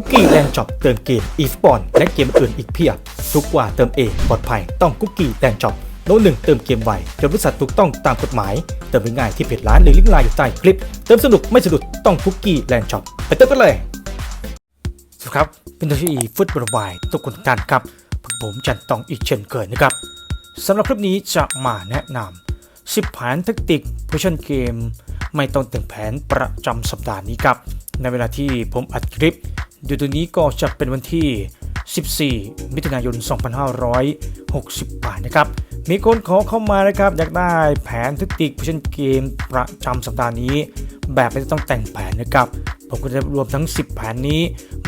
คุกกี้แลนด์ช็อปเติมเกมอีฟบอลและเกมอื่นอีกเพียบ ทุกกว่าเติมเองปลอดภัยต้องคุกกี้แลนด์ช็อปโน้ตหนึ่งเติมเกมไวจนบริษัทถูกต้องตามกฎหมาย เติมง่ายที่เพจร้านหรือลิงก์ไลน์อยู่ใต้คลิป เติมสนุกไม่สะดุดต้องคุกกี้แลนด์ช็อปไปเติมกันเลยสวัสดีครับเป็นตัวที่ฟุตบอลวายทุกคนท่านครับผมจันตองอีกเช่นเคยนะครับสำหรับคลิปนี้จะมาแนะนำ10แผนแทคติกโพชั่นเกม ไม่ต้องแต่งแผนประจำสัปดาห์นี้ครับ ในเวลาที่ผมอัดคลิป เดี๋ยตัวนี้ก็จะเป็นวันที่ 14 มิถุนายน 2568 นะครับ มีคนขอเข้ามานะครับ อยากได้แผนแทคติกโพชั่นเกมประจำสัปดาห์นี้ แบบไม่ต้องแต่งแผนนะครับ ผมก็จะรวมทั้ง 10 แผนนี้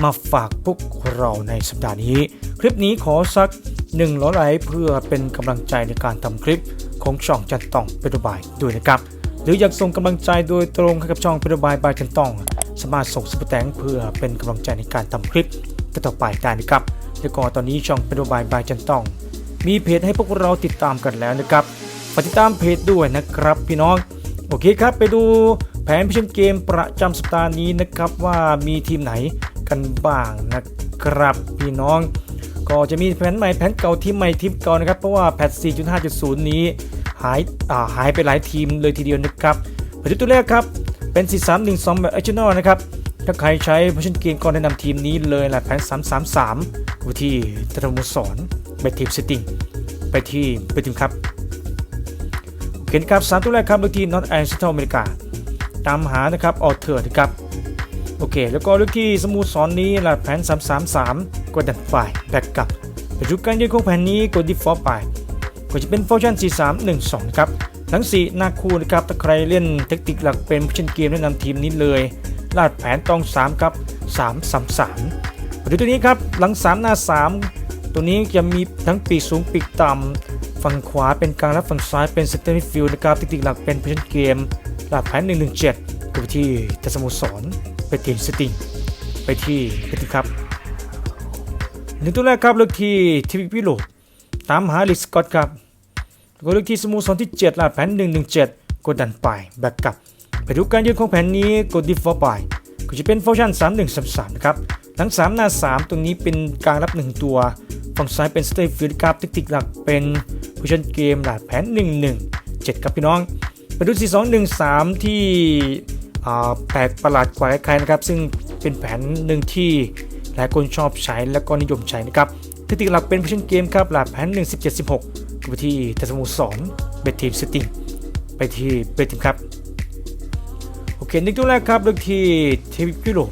มาฝากพวกเราในสัปดาห์นี้ คลิปนี้ขอสัก1ล้อไลค์เพื่อเป็นกำลังใจในการทำคลิปของช่องจันต้องเป็นบายด้วยนะครับ หรืออยากส่งกำลังใจโดยตรงให้กับช่องเป็นบายบายจันต้องามารถส่งสปแตงเพื่อเป็นกำลังใจในการทำคลิปต่อไปได้นะครับแล้วก็ตอนนี้ช่องเป็นบายบายจันต้อง มีเพจให้พวกเราติดตามกันแล้วนะครับฝากติดตามเพจด้วยนะครับพี่น้อง โอเคครับไปดูแผนพิชนเกมประจำสัปดาห์นี้นะครับว่ามีทีมไหนกันบ้างนะครับพี่น้อง ก็จะมีแผนใหม่แผนเก่าทีมใหม่ทีมเก่านะครับเพราะว่าแพท4.5.0 นี้หายอ่าหายไปหลายทีมเลยทีเดียวนะครับไปดูตัวแรกครับ เป็น 4-3-1-2 แบบอ r จินอลนะครับ ถ้าใครใช้พ o ชั่นเกมก็แนะนำทีมนี้เลยแหละแผน 3-3-3 วิธีตรมุสอนไปทีมเซตติ้งไปที่ไปทีมครับโอเคนครับสามตัวแรกครับเลขที่ North a n c e n t r a l อเมริกาตามหานะครับออเทอร์นะครับโอเค แล้วก็เลขที่สโมูสอนนี้ละแผน 333 กดดันไฟแบ็กกลับไปดูการยืนของแผนนี้กดดีฟอลต์ไปก็จะเป็นโฟชั่น 4312 ครับ ทั้ง4หน้าคู่นะครับถ้าใครเล่นเทคนิคหลักเป็นผู้เล่นเกมแนะนำทีมนี้เลย ลาดแผนตอง 3 ครับ 333ไปดูตัวนี้ครับหลัง 3 หน้า 3 ตัวนี้จะมีทั้งปีกสูงปีกต่ำฝั่งขวาเป็นกลางและฝั่งซ้ายเป็นเซนเตอร์มิดฟิลด์นะครับเทคนิคหลักเป็นผู้เล่นเกมลาดแผน 117ก็ไปที่ทัศมุสรไปทีมสติงไปที่ไปที่ครับหนึ่งตัวแรกครับเลือกที่ทีวีพิโลตามหาลิสกอตครับ แล้วก็เลือกที่สโมสรที่7ลาดแผน117 กดดันไปแบ็กกลับไปดูการยืนของแผนนี้กดดิฟอร์ไปก็จะเป็นฟังก์ชัน3133นะครับทั้ง3หน้า 3 ตรงนี้เป็นการรับ 1 ตัว ฝั่งซ้ายเป็นสเตฟิลด์ครับเทคนิคหลักเป็นผู้ชนเกมหลาดแผน 117 ครับพี่น้องไปดู4213 ที่อ่าแปลกประหลาดกว่าใครนะครับ ซึ่งเป็นแผนหนึ่งที่หลายคนชอบใช้และก็นิยมใช้นะครับ ทคนิหลักเป็นผู้ชนเกมครับลาดแผน1-17-16ไปที่ทัศมูสอนเบททีมสติงไปที่เบททีมครับ โอเคนึกตัวแรกครับเลือกที่ทีวีพิโรป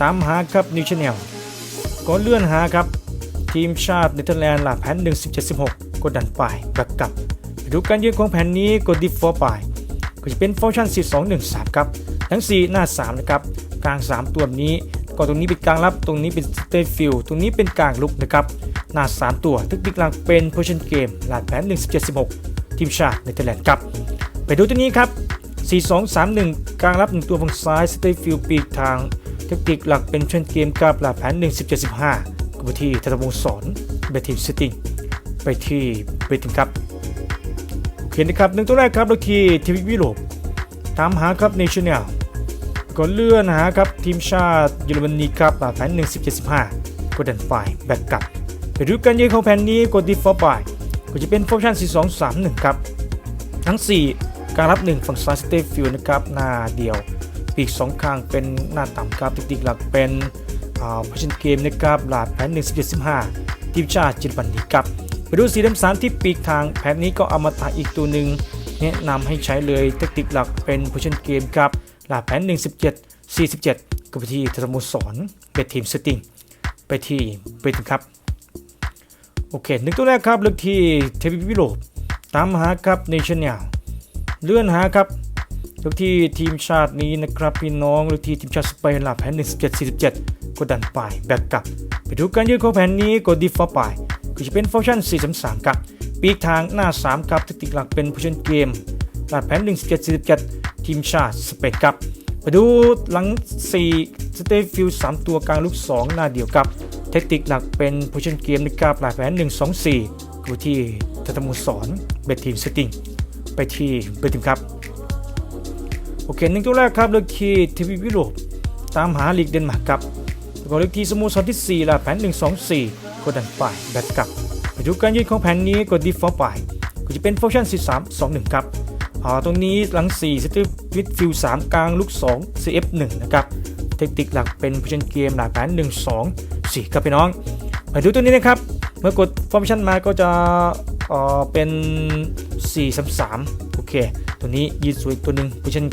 ตามหาครับนิวชแนลก็เลื่อนหาครับ ทีมชาติเนเธอร์แลนด์หลักแผน1-17-16 กดดันไปแบ็กกลับดูการยืนของแผนนี้กดดิฟอร์ไปก็จะเป็นฟังก์ชัน4213 ครับ ทั้ง 4 หน้า 3 นะครับ กลาง 3 ตัวนี้ ก็ตรงนี้เป็นกลางรับ ตรงนี้เป็นสเตทฟิลตรงนี้เป็นกลางลุกนะครับ หน้า 3 ตัวทึกดิกหลังเป็นโพชั่นเกมหลักแผน 1716 ทีมชาติเนเธอร์แลนด์ครับ ไปดูตัวนี้ครับ 4231 กลางรับ 1 ตัวฝั่งซ้ายสเตทฟิลปีกทางเทคนิคหลักเป็นเช่นเกมกับหลักแผน 1775กับที่ธนวงศ์สอนเบทีมสติงไปที่เบทีมครับโอเคนะครับหนึ่งตัวแรกครับเราที่ทีวีวิโรปตามหาครับเนชั่นแนล ก็เลื่อนหาครับทีมชาติเยอรมนีครับลักแผน1775กดดันไฟแบ็กกลับไปดูการยืนของแผนนี้กดดีฟอร์ไปก็จะเป็นฟังก์ชัน4231ครับทั้ง 4 การรับ 1 ฝั่งซ้ายสเตฟฟิลนะครับหน้าเดียว ปีก 2 ข้างเป็นหน้าต่ำครับเทคนิคหลักเป็นพัชนเกมนะครับหลาดแผน 1715ทีมชาติจินบันดีครับไปดูสีดำสามที่ปีกทางแผนนี้ก็เอามาตาอีกตัวหนึ่งแนะนำให้ใช้เลยเทคนิคหลักเป็นพัชนเกมครับ ลาแผน117 47ก็ไปที่ธรรมสรเป็นทีมสติงไปที่ไปถึงครับ โอเคหนึ่งตัวแรกครับเลือกที่เทวิวิโรปตามหาครับเนชั่นแนลเลื่อนหาครับเลือกที่ทีมชาตินี้นะครับพี่น้องเลือกที่ทีมชาติสเปนหลับแผน1747กดดันไปแบ็กกลับ ไปดูการยืนของแผนนี้กดดิฟอร์ไปก็จะเป็นฟังก์ชัน433ครับปีกทางหน้า 3 ครับเทคนิคหลักเป็นผู้ชนเกมหลับแผน 1747 ทีมชาติสเปนครับไปดูหลัง 4 สเตฟิล3ตัวกลางลูก 2 หน้าเดียวกับ เทคนิคหลักเป็นโพชั่นเกมนะครับหลายแผน 1 2 4กูที่ทัตมูสอนเบททีมสติงไปที่เบททีมครับ โอเคหนึ่งตัวแรกครับเลือกที่ทีวีวิโรปตามหาลีกเดนมาร์กครับแล้วก็เลขที่สโมสรที่4ล่ะแผน 1 2 4 กดดันไปแบ็กลับไปดูการยืนของแผนนี้กด default ไปก็จะเป็นฟังก์ชัน4 3 2 1 ครับ อ่าตรงนี้หลัง4 Center Midfield 3กลางลูก 2 CF 1 นะครับ เทคนิคหลักเป็น position เกมหลักแผน1 2 4ครับพี่น้อง มาดูตัวนี้นะครับ เมื่อกดฟังก์ชันมาก็จะเอ่อเป็น4 3 3โอเค ตัวนี้ยืนสวยตัวหนึ่ง position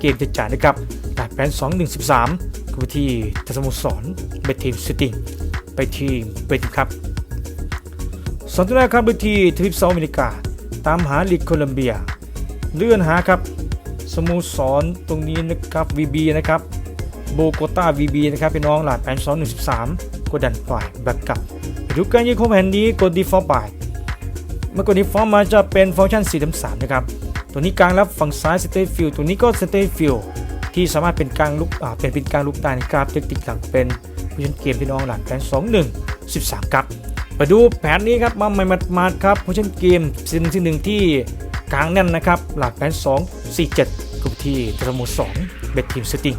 เกมจะจ่ายนะครับหลักแผน2 1 13ก็ไปที่ทัศมุสรเบทีมสติงไปที่เบทีมครับสองตัวแรกครับไปที่ทวีปเซาท์อเมริกา ตามหาลีกโคลัมเบีย เลื่อนหาครับสโมสรตรงนี้นะครับ VB นะครับโบโกตา VB นะครับพี่น้องหลาดแผน2 1 3กดดันไปแบ็กกลับดูการยืนของแผ่นนี้กด default ไปเมื่อกด default มาจะเป็นฟังก์ชัน4 3นะครับตัวนี้กลางรับฝั่งซ้าย center field ตัวนี้ก็ center field ที่สามารถเป็นกลางลุกอ่าเป็นเป็นกลางลุกได้นะครับเทคนิคหลักเป็นผู้ชนเกมพี่น้องหลักแผน2 1 13ครับมาดูแผนนี้ครับมาใหม่มาดครับผู้ชนเกมสิ่งสิ่งหนึ่งที่ กลางแน่นนะครับ หลักแผน2 4 7กับที่ตรโม2เบททีมสติง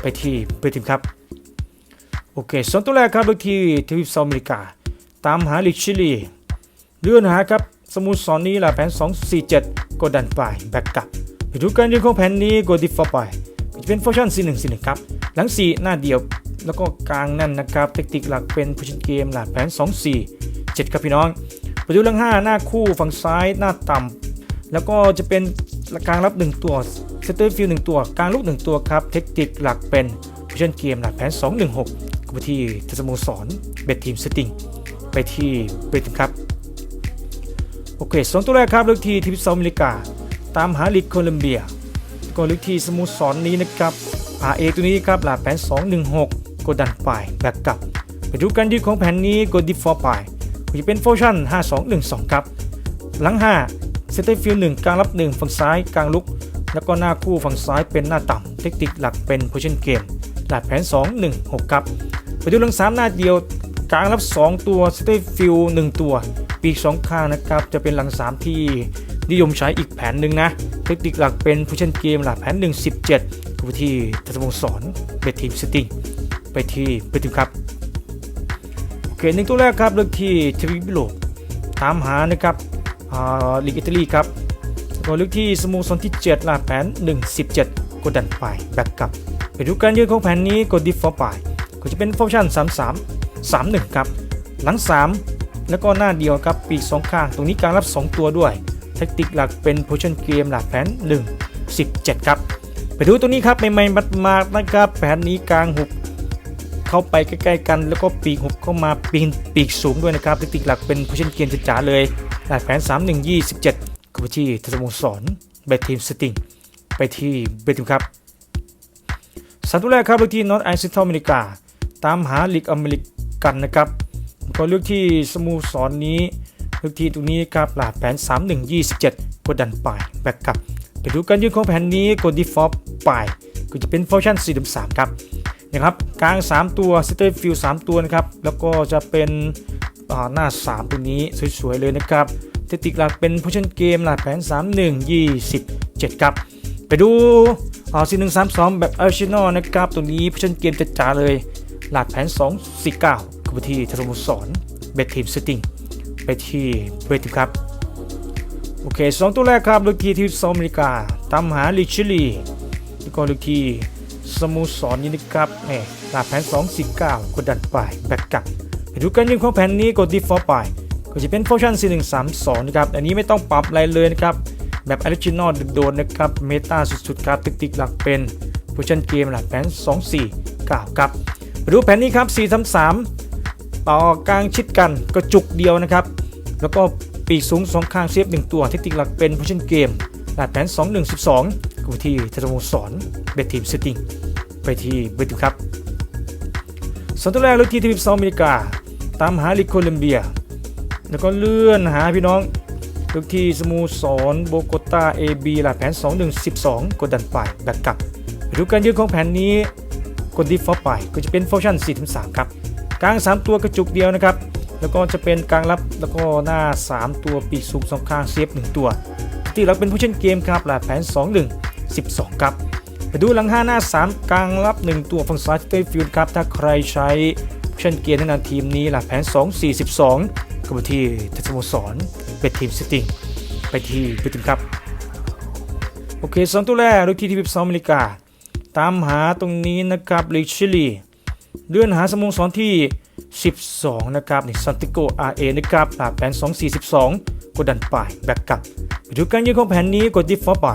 ไปที่เบททีมครับ โอเคสองตัวแรกครับโดยที่ทวีปเซาท์อเมริกา ตามหาลิกชิลีเลื่อนหาครับสมุทสอนนี้หลักแผน 2 4 7 กดดันไปแบ็กกลับไปดูการยืนของแผนนี้กดดิฟไปจะเป็นฟังก์ชัน4 1 4 1ครับ หลัง 4 หน้าเดียว แล้วก็กลางนั่นนะครับ เทคนิคหลักเป็นผู้ชินเกมหลักแผน 2 4 7 ครับพี่น้องไปดูหลัง 5 หน้าคู่ฝั่งซ้ายหน้าต่ำ แล้วก็จะเป็นกลางรับ 1 ตัวเซตเตอร์ฟิล1ตัว กลางลูก 1 ตัวครับ เทคนิคหลักเป็นผู้ชินเกมหลักแผน 2 1 6ก็ไปที่ทัศโมสรเบททีมสติงไปที่เบททีมครับ โอเคสองตัวแรกครับเลือกที่ทีมเซาอเมริกา ตามหาลีกโคลัมเบียก็เลือกที่สโมุทรสอนนี้นะครับ RA ตัวนี้ครับหลักแผน 216กดดันไปแบ็กกลับไปดูการยืดของแผนนี้กดดิฟฟอร์ไปจะเป็นโฟชั่น 5212 ครับ หลัง 5 เซตเตอร์ฟิล1กลางรับ1ฝั่งซ้ายกลางลุก แล้วก็หน้าคู่ฝั่งซ้ายเป็นหน้าต่ำเทคนิคหลักเป็นโพชั่นเกมหลักแผน 216 ครับไปดูหลัง3หน้าเดียวกลางรับ 2 ตัวสเตฟฟิล1ตัว ปีก2ข้างนะครับจะเป็นหลัง 3 ที่นิยมใช้อีกแผนหนึ่งนะ เทคนิคหลักเป็นผู้เช่นเกมหลักแผน 117ก็ไปที่ทัศวงศ์สอนเบททีมสติงไปที่เบททีมครับโอเคหนึ่งตัวแรกครับเลือกที่ทวีปยุโรปตามหานะครับ ลีกอิตาลีครับแล้วก็เลือกที่สโมสรที่7หลักแผน 117 กดดันไปแบ็กกลับ ไปดูการยืนของแผนนี้กดดิฟฟอร์ไปก็จะเป็นฟังก์ชัน33 31 ครับ หลัง 3 แล้วก็หน้าเดียวครับปีก2ข้าง ตรงนี้การรับ 2 ตัวด้วย แทคติกหลักเป็นโพชั่นเกมหลักแผน 1 17 ครับ ไปดูตัวนี้ครับใหม่ๆมาดๆนะครับ แผนนี้กลางหุบเข้าไปใกล้ๆกัน แล้วก็ปีกหุบเข้ามาปีนปีกสูงด้วยนะครับแทคติกหลักเป็นโพชั่นเกมจ๋าเลย หลักแผน 3 1 27ก็ไปที่ทัศมสรเบททีมสติงไปที่เบททีมครับสัตว์ตัวแรกครับเลือกที่นอตไอซิทอเมริกา ตามหาลีกอเมริกันนะครับก็เลือกที่สโมสรนี้เลือกที่ตรงนี้ครับหลาแผน 3 1 27 กดดันไปแบ็กกลับไปดูการยืนของแผนนี้กดดีฟอลไปก็จะเป็นฟังก์ชัน4 3ครับนะครับกลาง 3 ตัวสเตอร์ฟิล3ตัวนะครับแล้วก็จะเป็น หน้า 3 ตัวนี้สวยๆเลยนะครับเทคนิหลักเป็นโพชั่นเกมหลักแผน 3 1 27 ครับ ไปดูอ่งสา4 1 3 2แบบอาร์ชินอลนะครับ ตัวนี้โพชั่นเกมจะจ๋าเลย หลักแผน 2 4 9ก็ไปที่ธรรมสรเบททีมสติงไปที่เบททีมครับ โอเคสองตัวแรกครับลือกทีที่สหรัฐอเมริกาตามหาลิชิลีแล้วก็ลือกทีสโมุสรนี่นะครับแหมหลักแผน 2 4 9กดดันไปแบ็กกลับ ไปดูการยิงของแผนนี้กดดีฟอร์ไปก็จะเป็นฟังก์ชัน4 1 3 2นะครับ อันนี้ไม่ต้องปรับอะไรเลยนะครับ แบบออริจินอลโดดๆนะครับ เมตาสุดๆครับ ติ๊กๆหลักเป็นโพชั่นเกมหลักแผน 2 4 9 ครับไปดูแผนนี้ครับ4 3 3 ต่อกลางชิดกันกระจุกเดียวนะครับ แล้วก็ปีกสูง2ข้างเซฟ1ตัวเทคนิคหลักเป็นโพชั่นเกมหลักแผน 2 1 12ก็ไปที่ทัศมสรเบททีมสติงไปที่เบททีมครับส่วนตัวแรกเลือกที่ทวีปเซาท์อเมริกา ตามหาลิโคลัมเบีย แล้วก็เลื่อนหาพี่น้องเลือกที่สโมูสรโบโกตา AB หลักแผน 2112 กดดันไปแบกกลับไปดูการยืนของแผนนี้กดดีฟอลไปก็จะเป็นฟังก์ชัน4-3ครับกลาง 3 ตัวกระจุกเดียวนะครับ แล้วก็จะเป็นกลางรับแล้วก็หน้า 3 ตัวปีกสูงสองข้างเซฟ1ตัว ที่เราเป็นผู้เช่นเกมครับหลักแผน 21 12 ครับไปดูหลัง 5 หน้า 3 กลางรับ 1 ตัวฝั่งซ้ายเตฟิลด์ครับถ้าใครใช้ ช่นเกียร์แนะนำทีมนี้ล่ะแผน 242ก็ไปที่ทัศโมสรเป็นทีมสติงไปที่พิติมครับ โอเคสองตัวแรกลูกที่ที่12อเมริกา ตามหาตรงนี้นะครับลิชิลีเลื่อนหาสโมสรที่ 12 นะครับนี่ซันติโกอาเอนะครับหลักแผน 242 กดดันไปแบ็กกลับไปดูการยืนของแผนนี้กดดิฟฟอร์ไป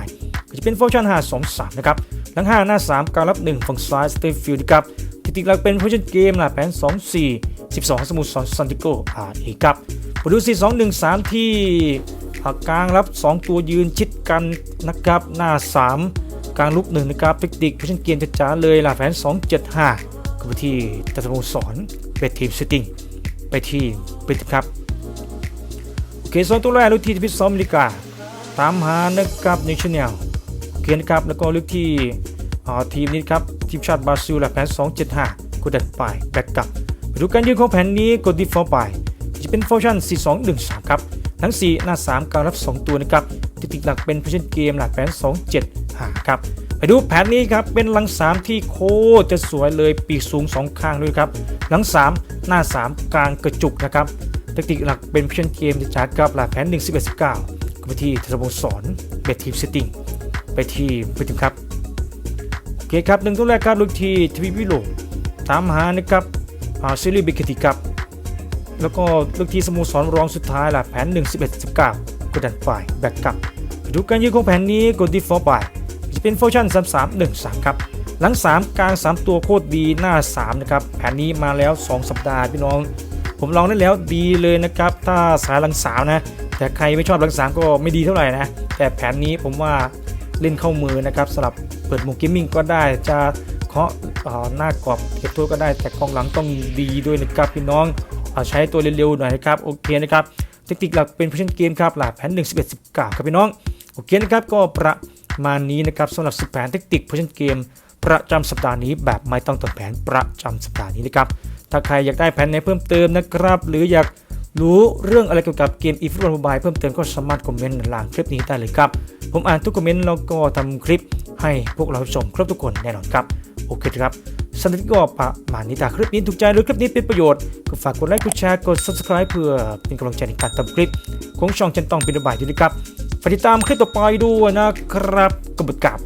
จะเป็นฟอร์ชัน5 2 3 นะครับหลัง 5 หน้า 3 การรับ 1 ฝั่งซ้ายสเตฟฟิลด์ครับ ที่ติดหลักเป็นโพชั่นเกมหลักแผน 2 4 12 สมุทรสอนซันติโกอาเอครับไปดู4 2 1 3 ที่ากลางรับ 2 ตัวยืนชิดกันนะครับหน้า 3 กลางลุกหนึ่งนะครับเทคนิคโพชั่นเกมจ๋าเลยหลักแผน 2 7 5ก็ไปที่ตัสโมสรเป็นทีมซิตติ้งไปที่เป็นทีมครับโอเคสองตัวแรกลูกที่พิซซอมอเมริกาตามหานะครับในชแนลโอเคนครับแล้วก็ลูกที่อ่าทีมนี้ครับ ทีมชาติบราซิลและแผน 275 กดดันไปแบ็กกลับไปดูการยืนของแผนนี้กดดีฟอร์ไป จะเป็นฟอร์ชั่น 4213 ครับทั้ง 4 หน้า 3 การรับ 2 ตัวนะครับที่ติดหลักเป็นโพชั่นเกมหลักแผน 275 ครับ ไปดูแผนนี้ครับ เป็นหลัง 3 ที่โคตรจะสวยเลยปีกสูง 2 ข้างด้วยครับ หลัง 3 หน้า 3 กลางกระจุกนะครับแทคติกหลักเป็นโพชั่นเกมจะจากกับหลักแผน 1 11 19ก็ไปที่ทรบสอนเบททีมเซตติ้งไปที่ไปทีมครับ เคครับหนึ่งตัวแรกครับลูกทีทวีวิโลตามหานะครับอาซิลิบิกติครับ แล้วก็ลูกทีสโมสรรองสุดท้ายล่ะแผน 1 11 19กดดันฝ่ายแบ็กกลับดูการยืนของแผนนี้กดดีฟอร์ไปจะเป็นโฟชั่น3 3 1 3ครับหลัง 3 กลาง 3 ตัวโคตรดีหน้า 3 นะครับ แผนนี้มาแล้ว 2 สัปดาห์พี่น้อง ผมลองได้แล้วดีเลยนะครับ ถ้าสายหลัง 3 นะ แต่ใครไม่ชอบหลัง 3 ก็ไม่ดีเท่าไหร่นะ แต่แผนนี้ผมว่า เล่นเข้ามือนะครับสำหรับเปิดมวกเกมมิ่งก็ได้จะเคาะหน้ากรอบเก็บตัวก็ได้แต่กองหลังต้องดีด้วยนะครับพี่น้องอใช้ตัวเร็วๆหน่อยนะครับโอเคนะครับเทคนิคหลักเป็นเพ s ชั่นเกมครับหลักแผน1 11 19ครับพี่น้องโอเคนะครับก็ประมาณนี้นะครับสำหรับ10แผนเทคนิคเพ s ชั่นเกมประจำสัปดาห์นี้แบบไม่ต้องต่อแผนประจำสัปดาห์นี้นะครับถ้าใครอยากได้แผนไหนเพิ่มเติมนะครับ หรืออยาก รู้เรื่องอะไรเกี่ยวกับเกมอีฟุตบอลมบายเพิ่มเติมก็สามารถคอมเมนต์หลังคลิปนี้ได้เลยครับ ผมอ่านทุกคอมเมนต์แล้วก็ทำคลิปให้พวกเราชมครบทุกคนแน่นอนครับ โอเคครับสำหรับก็ประมาณนี้ถ้าคลิปนี้ถูกใจหรือคลิปนี้เป็นประโยชน์ก็ฝากกดไลค์กดแชร์กด subscribe เพื่อเป็นกำลังใจในการทำคลิปของช่องจันตองเป็นระบายด้วยนะครับฝากติดตามคลิปต่อไปด้วยนะครับกบฏกับ